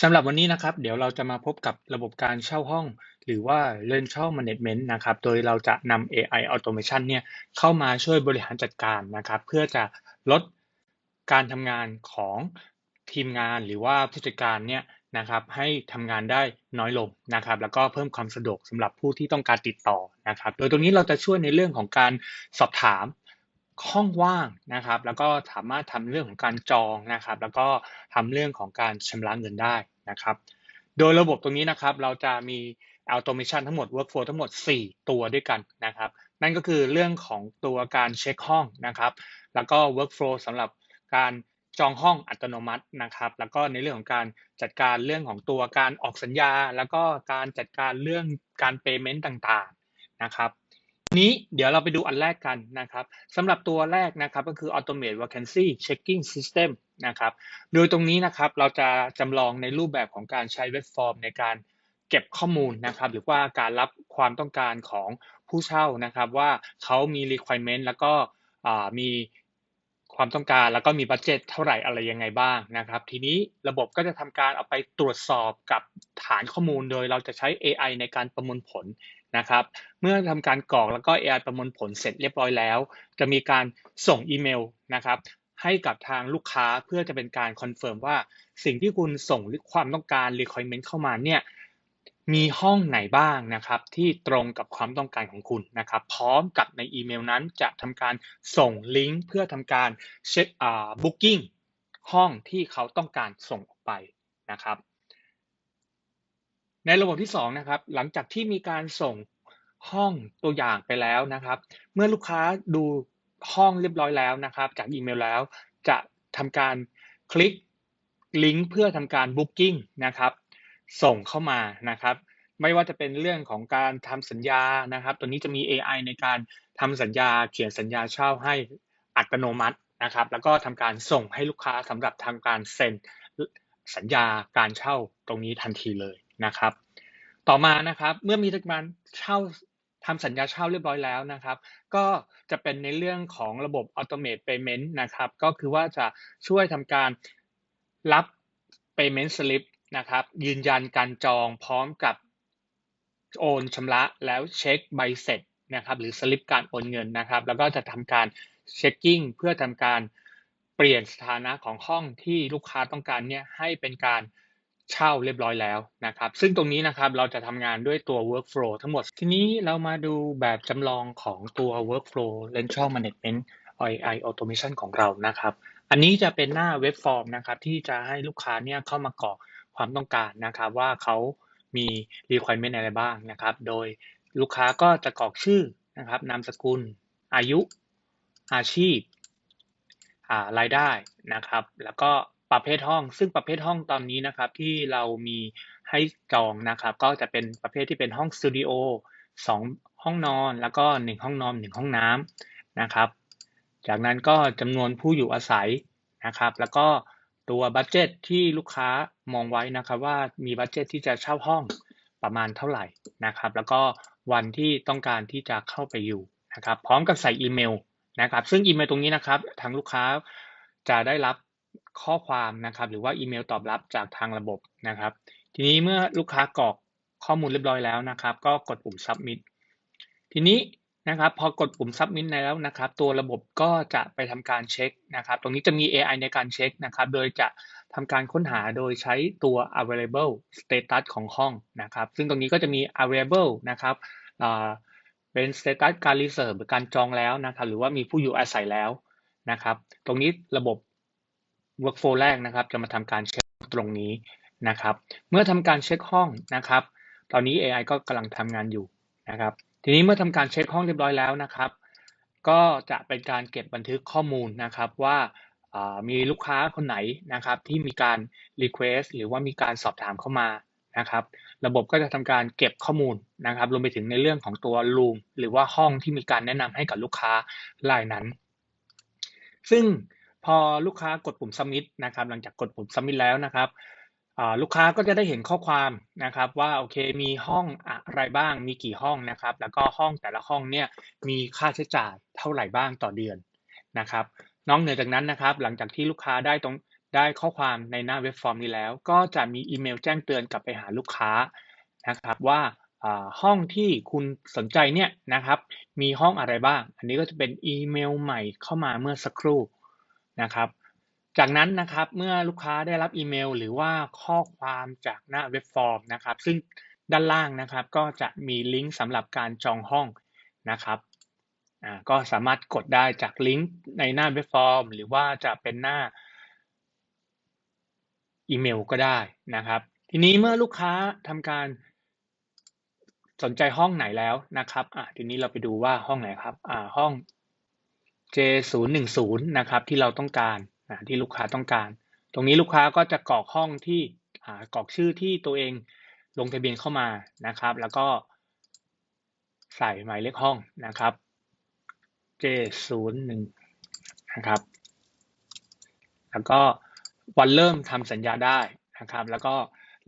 สำหรับวันนี้นะครับ เดี๋ยวเราจะมาพบกับระบบการเช่าห้อง หรือว่า Rental Management นะครับ โดยเราจะนำ AI Automation เนี่ยเข้ามาช่วยบริหารจัดการนะครับ เพื่อจะลดการทำงานของทีมงานหรือว่าผู้จัดการเนี่ยนะครับ ให้ทำงานได้น้อยลงนะครับ แล้วก็เพิ่มความสะดวกสำหรับผู้ที่ต้องการติดต่อนะครับ โดยตรงนี้เราจะช่วยในเรื่องของการสอบถาม ห้องว่างนะครับ แล้วก็สามารถทำเรื่องของการจองนะครับ แล้วก็ทำเรื่องของการชำระเงินได้นะครับ โดยระบบตรงนี้นะครับ เราจะมี automation ทั้งหมด workflow ทั้งหมด 4 ตัวด้วยกันนะครับ นั่นก็คือเรื่องของตัวการเช็คห้องนะครับ แล้วก็ workflow สำหรับการจองห้องอัตโนมัตินะครับ แล้วก็ในเรื่องของการจัดการเรื่องของตัวการออกสัญญา แล้วก็การจัดการเรื่องการ payment ต่างๆนะครับ นี้เดี๋ยวเราไปดูอันแรกกันนะครับสำหรับตัวแรกนะครับก็คือ Automate Vacancy Checking System นะครับโดยตรงนี้นะครับเราจะจำลองในรูปแบบของการใช้เว็บฟอร์มในการเก็บข้อมูลนะครับหรือว่าการรับความต้องการของผู้เช่านะครับว่าเขามี requirement แล้วก็มี ความต้องการแล้วก็มีบัตเจ็ตเท่าไหร่อะไรยังไงบ้างนะครับ ทีนี้ระบบก็จะทำการเอาไปตรวจสอบกับฐานข้อมูลโดยเราจะใช้ AI ในการประมวลผลนะครับ เมื่อทำการกรอกแล้วก็ AI ประมวลผลเสร็จเรียบร้อยแล้ว จะมีการส่งอีเมลนะครับให้กับทางลูกค้าเพื่อจะเป็นการคอนเฟิร์มว่าสิ่งที่คุณส่งความต้องการ requirement เข้ามาเนี่ย มีห้องไหนบ้างนะครับที่ตรงกับความต้องการของคุณนะครับ พร้อมกับในอีเมลนั้นจะทำการส่งลิงก์เพื่อทำการเช็คอ่าบุ๊กิ้งห้องที่เขาต้องการส่งออกไปนะครับ ในระบบที่2นะครับหลังจากที่มีการส่งห้องตัวอย่างไปแล้วนะครับ เมื่อลูกค้าดูห้องเรียบร้อยแล้วนะครับ จากอีเมลแล้วจะทำการคลิกลิงก์เพื่อทำการบุ๊กิ้งนะครับ ส่งเข้ามานะครับ ไม่ว่าจะเป็นเรื่องของการทำสัญญานะครับ ตัวนี้จะมี AI ในการทำสัญญาเขียนสัญญาเช่าให้อัตโนมัตินะครับ แล้วก็ทำการส่งให้ลูกค้าสำหรับทำการเซ็นสัญญาการเช่าตรงนี้ทันทีเลยนะครับ ต่อมานะครับเมื่อมีการเช่าทำสัญญาเช่าเรียบร้อยแล้วนะครับ ก็จะเป็นในเรื่องของระบบ automate payment นะครับ ก็คือว่าจะช่วยทำการรับ payment slip นะครับยืนยันการจองพร้อมกับโอนชำระแล้วเช็คใบเสร็จนะครับหรือสลิปการโอนเงินนะครับ แล้วก็จะทำการเช็คกิ้งเพื่อทำการเปลี่ยนสถานะของห้องที่ลูกค้าต้องการเนี่ยให้เป็นการเช่าเรียบร้อยแล้วนะครับ ซึ่งตรงนี้นะครับเราจะทำงานด้วยตัว workflow ทั้งหมด ทีนี้เรามาดูแบบจำลองของตัว workflow rental management AI automation ของเรานะครับ อันนี้จะเป็นหน้าเว็บฟอร์มนะครับที่จะให้ลูกค้าเนี่ยเข้ามากรอก ความต้องการนะครับว่าเขามี requirement อะไรบ้างนะครับ โดยลูกค้าก็จะกรอกชื่อนะครับนามสกุล อายุ อาชีพรายได้นะครับ แล้วก็ประเภทห้อง ซึ่งประเภทห้องตอนนี้นะครับที่เรามีให้จองนะครับ ก็จะเป็นประเภทที่เป็นห้องสตูดิโอสองห้องนอนแล้วก็หนึ่งห้องนอนหนึ่งห้องน้ำนะครับ จากนั้นก็จำนวนผู้อยู่อาศัยนะครับ แล้วก็ ตัวบัตเจตที่ลูกค้ามองไว้นะครับว่ามีบัตเจตที่จะเช่าห้องประมาณเท่าไหร่นะครับ แล้วก็วันที่ต้องการที่จะเข้าไปอยู่นะครับ พร้อมกับใส่อีเมลนะครับ ซึ่งอีเมลตรงนี้นะครับทางลูกค้าจะได้รับข้อความนะครับ หรือว่าอีเมลตอบรับจากทางระบบนะครับ ทีนี้เมื่อลูกค้ากรอกข้อมูลเรียบร้อยแล้วนะครับ ก็กดปุ่ม submit ทีนี้ นะครับพอกดปุ่ม submit แล้วนะครับ ตัวระบบก็จะไปทำการเช็คนะครับ ตรงนี้จะมี AI ในการเช็คนะครับ โดยจะทำการค้นหาโดยใช้ตัว available status ของห้องนะครับ ซึ่งตรงนี้ก็จะมี available นะครับเป็น status การ reserve หรือการจองแล้วนะครับ หรือว่ามีผู้อยู่อาศัยแล้วนะครับ ตรงนี้ระบบ workflow แรกนะครับ จะมาทำการเช็คตรงนี้นะครับ เมื่อทำการเช็คห้องนะครับ ตอนนี้ AI ก็กำลังทำงานอยู่นะครับ ทีนี้เมื่อทำการเช็คห้องเรียบร้อยแล้วนะครับ ก็จะเป็นการเก็บบันทึกข้อมูลนะครับว่ามีลูกค้าคนไหนนะครับที่มีการ Request หรือว่ามีการสอบถามเข้ามานะครับ ระบบก็จะทำการเก็บข้อมูลนะครับรวมไปถึงในเรื่องของตัว room หรือว่าห้องที่มีการแนะนำให้กับลูกค้ารายนั้น ซึ่งพอลูกค้ากดปุ่ม submit นะครับ หลังจากกดปุ่ม submit แล้วนะครับ ลูกค้าก็จะได้เห็นข้อความนะครับว่าโอเคมีห้องอะไรบ้างมีกี่ห้องนะครับ แล้วก็ห้องแต่ละห้องเนี่ยมีค่าใช้จ่ายเท่าไหร่บ้างต่อเดือนนะครับนอกเหนือจากนั้นนะครับ หลังจากที่ลูกค้าได้ตรงได้ข้อความในหน้าเว็บฟอร์มนี้แล้ว ก็จะมีอีเมลแจ้งเตือนกลับไปหาลูกค้านะครับว่าอ่าห้องที่คุณสนใจเนี่ยนะครับมีห้องอะไรบ้าง อันนี้ก็จะเป็นอีเมลใหม่เข้ามาเมื่อสักครู่นะครับ จากนั้นนะครับเมื่อลูกค้าได้รับอีเมล หรือว่าข้อความจากหน้าเว็บฟอร์มนะครับ ซึ่งด้านล่างนะครับ ก็จะมีลิงก์สำหรับการจองห้องนะครับก็สามารถกดได้จากลิงก์ในหน้าเว็บฟอร์ม หรือว่าจะเป็นหน้าอีเมลก็ได้นะครับ ทีนี้เมื่อลูกค้าทำการสนใจห้องไหนแล้วนะครับอะทีนี้เราไปดูว่าห้องไหนครับอ่าห้อง J010 นะครับที่เราต้องการ อ่าที่ลูกค้าต้องการ ตรงนี้ลูกค้าก็จะกรอกห้องที่กรอกชื่อที่ตัวเองลงทะเบียนเข้ามานะครับ แล้วก็ใส่หมายเลขห้องนะครับ J01 นะครับ แล้วก็วันเริ่มทำสัญญาได้นะครับ แล้วก็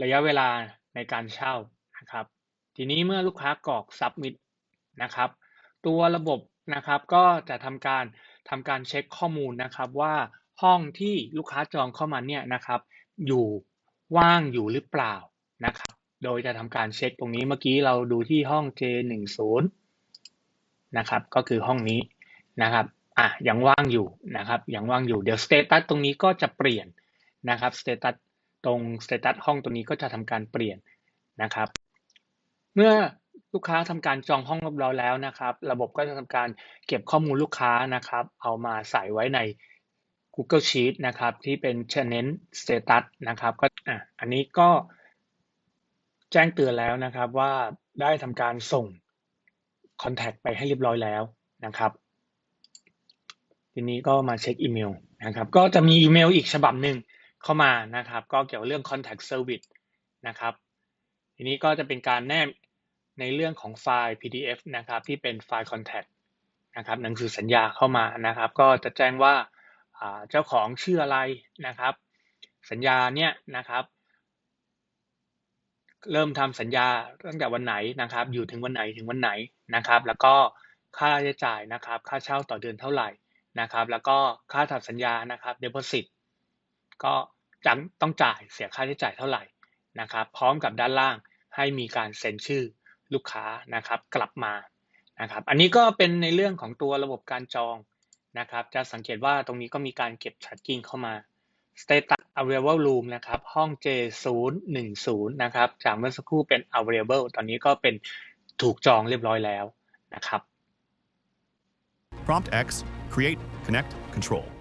ระยะเวลาในการเช่านะครับ ทีนี้เมื่อลูกค้ากรอก submit นะครับ ตัวระบบนะครับก็จะทำการทำการเช็คข้อมูลนะครับว่า ห้องที่ลูกค้าจองเข้ามาเนี่ยนะครับ อยู่ว่างอยู่หรือเปล่านะครับ โดยจะทำการเช็คตรงนี้เมื่อกี้เราดูที่ห้อง J10 นะครับ ก็คือห้องนี้นะครับอะยังว่างอยู่นะครับยังว่างอยู่เดี๋ยว status ตรงนี้ก็จะเปลี่ยนนะครับ status ตรง status ห้องตรงนี้ก็จะทำการเปลี่ยนนะครับ เมื่อลูกค้าทำการจองห้องเรียบร้อยแล้วนะครับ ระบบก็จะทำการเก็บข้อมูลลูกค้านะครับ เอามาใส่ไว้ใน Google Sheet นะครับที่เป็น Channel Status นะครับก็อะอันนี้ก็แจ้งเตือนแล้วนะครับว่าได้ทำการส่ง Contact ไปให้เรียบร้อยแล้วนะครับทีนี้ก็มาเช็คอีเมลนะครับก็จะมีอีเมลอีกฉบับหนึ่งเข้ามานะครับ ก็เกี่ยวเรื่อง Contact Service นะครับ ทีนี้ก็จะเป็นการแนบในเรื่องของไฟล์ PDF นะครับที่เป็นไฟล์ Contact นะครับหนังสือสัญญาเข้ามานะครับ ก็จะแจ้งว่าอ่า เจ้าของชื่ออะไรนะครับ สัญญาเนี่ยนะครับ เริ่มทำสัญญาตั้งแต่วันไหนนะครับ อยู่ถึงวันไหนถึงวันไหนนะครับ แล้วก็ค่าใช้จ่ายนะครับ ค่าเช่าต่อเดือนเท่าไหร่นะครับ แล้วก็ค่าทำสัญญานะครับ deposit ก็จังต้องจ่ายเสียค่าใช้จ่ายเท่าไหร่นะครับ พร้อมกับด้านล่างให้มีการเซ็นชื่อลูกค้านะครับ กลับมานะครับ อันนี้ก็เป็นในเรื่องของตัวระบบการจอง นะครับ จะสังเกตว่าตรงนี้ก็มีการเก็บ tracking เข้ามา status available room นะครับ ห้อง J010 นะครับ จากเมื่อสักครู่เป็น available ตอนนี้ก็เป็นถูกจองเรียบร้อยแล้วนะครับ Prompt X, create, connect, control.